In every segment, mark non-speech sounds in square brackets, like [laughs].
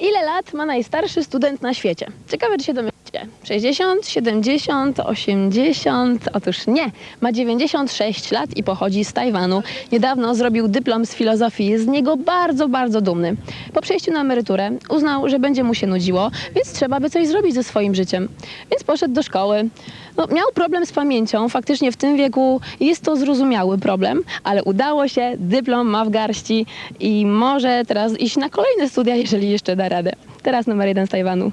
Ile lat ma najstarszy student na świecie? Ciekawe, czy się domyślicie. 60, 70, 80? Otóż nie. Ma 96 lat i pochodzi z Tajwanu. Niedawno zrobił dyplom z filozofii. Jest z niego bardzo, bardzo dumny. Po przejściu na emeryturę uznał, że będzie mu się nudziło, więc trzeba by coś zrobić ze swoim życiem. Więc poszedł do szkoły. No, miał problem z pamięcią. Faktycznie w tym wieku jest to zrozumiały problem, ale udało się, dyplom ma w garści i może teraz iść na kolejne studia, jeżeli jeszcze da radę. Teraz numer jeden z Tajwanu.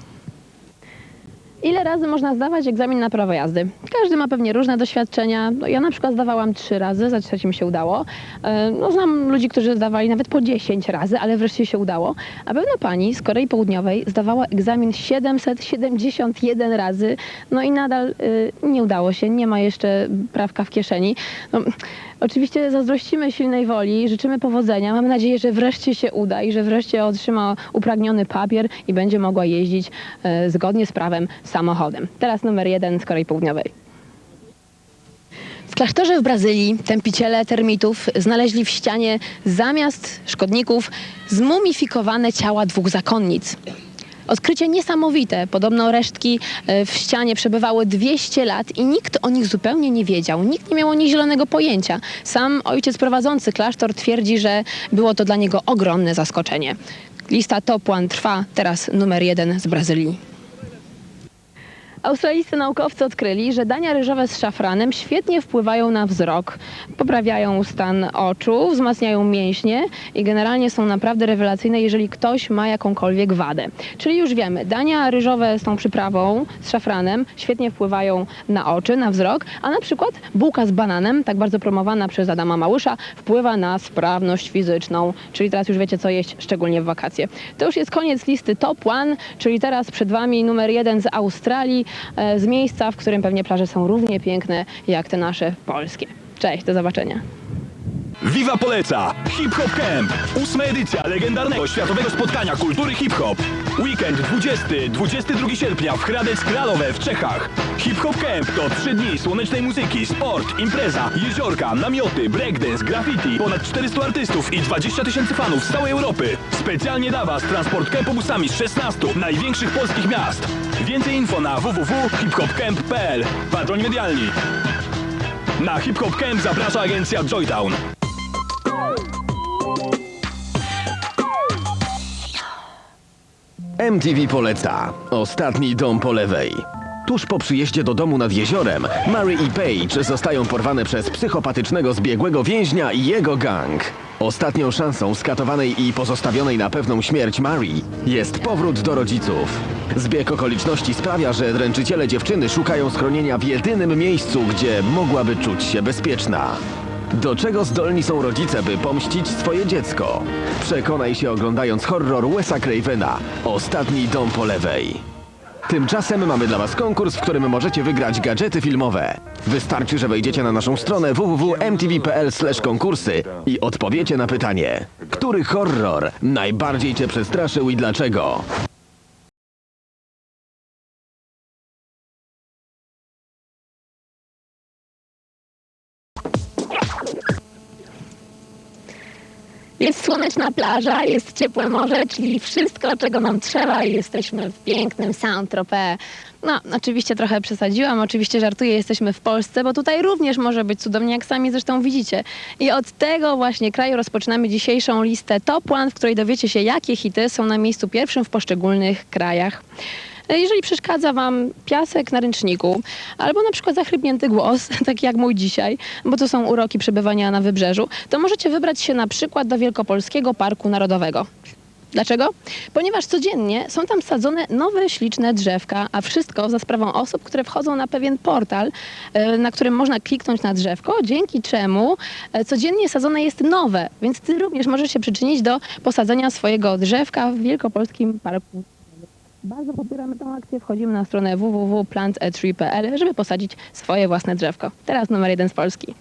Ile razy można zdawać egzamin na prawo jazdy? Każdy ma pewnie różne doświadczenia. No, ja na przykład zdawałam trzy razy, za trzecim się udało. E, No, znam ludzi, którzy zdawali nawet po 10 razy, ale wreszcie się udało. A pewna pani z Korei Południowej zdawała egzamin 771 razy, no i nadal y, nie udało się, nie ma jeszcze prawka w kieszeni. No, oczywiście zazdrościmy silnej woli, życzymy powodzenia. Mamy nadzieję, że wreszcie się uda i że wreszcie otrzyma upragniony papier i będzie mogła jeździć e, zgodnie z prawem samochodem. Teraz numer jeden z Korei Południowej. W klasztorze w Brazylii tępiciele termitów znaleźli w ścianie zamiast szkodników zmumifikowane ciała dwóch zakonnic. Odkrycie niesamowite. Podobno resztki e, w ścianie przebywały 200 lat i nikt o nich zupełnie nie wiedział. Nikt nie miał o nich zielonego pojęcia. Sam ojciec prowadzący klasztor twierdzi, że było to dla niego ogromne zaskoczenie. Lista Top One trwa. Teraz numer jeden z Brazylii. Australijscy naukowcy odkryli, że dania ryżowe z szafranem świetnie wpływają na wzrok. Poprawiają stan oczu, wzmacniają mięśnie i generalnie są naprawdę rewelacyjne, jeżeli ktoś ma jakąkolwiek wadę. Czyli już wiemy, dania ryżowe z tą przyprawą, z szafranem, świetnie wpływają na oczy, na wzrok, a na przykład bułka z bananem, tak bardzo promowana przez Adama Małysza, wpływa na sprawność fizyczną. Czyli teraz już wiecie, co jeść, szczególnie w wakacje. To już jest koniec listy Top One, czyli teraz przed Wami numer jeden z Australii, z miejsca, w którym pewnie plaże są równie piękne jak te nasze polskie. Cześć, do zobaczenia. Viva poleca! Hip Hop Camp! Ósma edycja legendarnego światowego spotkania kultury hip-hop. Weekend 20-22 sierpnia w Hradec Kralowe w Czechach. Hip Hop Camp to trzy dni słonecznej muzyki, sport, impreza, jeziorka, namioty, breakdance, graffiti, ponad 400 artystów i 20 tysięcy fanów z całej Europy. Specjalnie dla Was transport kempobusami z 16 największych polskich miast. Więcej info na www.hiphopcamp.pl Patroni medialni. Na Hip Hop Camp zaprasza agencja Joytown. MTV poleca. Ostatni dom po lewej. Tuż po przyjeździe do domu nad jeziorem, Mary i Paige zostają porwane przez psychopatycznego zbiegłego więźnia i jego gang. Ostatnią szansą skatowanej i pozostawionej na pewną śmierć Mary jest powrót do rodziców. Zbieg okoliczności sprawia, że dręczyciele dziewczyny szukają schronienia w jedynym miejscu, gdzie mogłaby czuć się bezpieczna. Do czego zdolni są rodzice, by pomścić swoje dziecko? Przekonaj się oglądając horror Wesa Cravena Ostatni dom po lewej. Tymczasem mamy dla Was konkurs, w którym możecie wygrać gadżety filmowe. Wystarczy, że wejdziecie na naszą stronę www.mtv.pl/konkursy i odpowiecie na pytanie: który horror najbardziej Cię przestraszył i dlaczego? Jest słoneczna plaża, jest ciepłe morze, czyli wszystko, czego nam trzeba i jesteśmy w pięknym Saint-Tropez. No, oczywiście trochę przesadziłam, oczywiście żartuję, jesteśmy w Polsce, bo tutaj również może być cudownie, jak sami zresztą widzicie. I od tego właśnie kraju rozpoczynamy dzisiejszą listę Top One, w której dowiecie się, jakie hity są na miejscu pierwszym w poszczególnych krajach. Jeżeli przeszkadza Wam piasek na ręczniku, albo na przykład zachrypnięty głos, [laughs] taki jak mój dzisiaj, bo to są uroki przebywania na wybrzeżu, to możecie wybrać się na przykład do Wielkopolskiego Parku Narodowego. Dlaczego? Ponieważ codziennie są tam sadzone nowe, śliczne drzewka, a wszystko za sprawą osób, które wchodzą na pewien portal, e, na którym można kliknąć na drzewko, dzięki czemu e, codziennie sadzone jest nowe, więc Ty również możesz się przyczynić do posadzenia swojego drzewka w Wielkopolskim Parku bardzo popieramy tę akcję. Wchodzimy na stronę www.plantatree.pl, żeby posadzić swoje własne drzewko. Teraz numer jeden z Polski.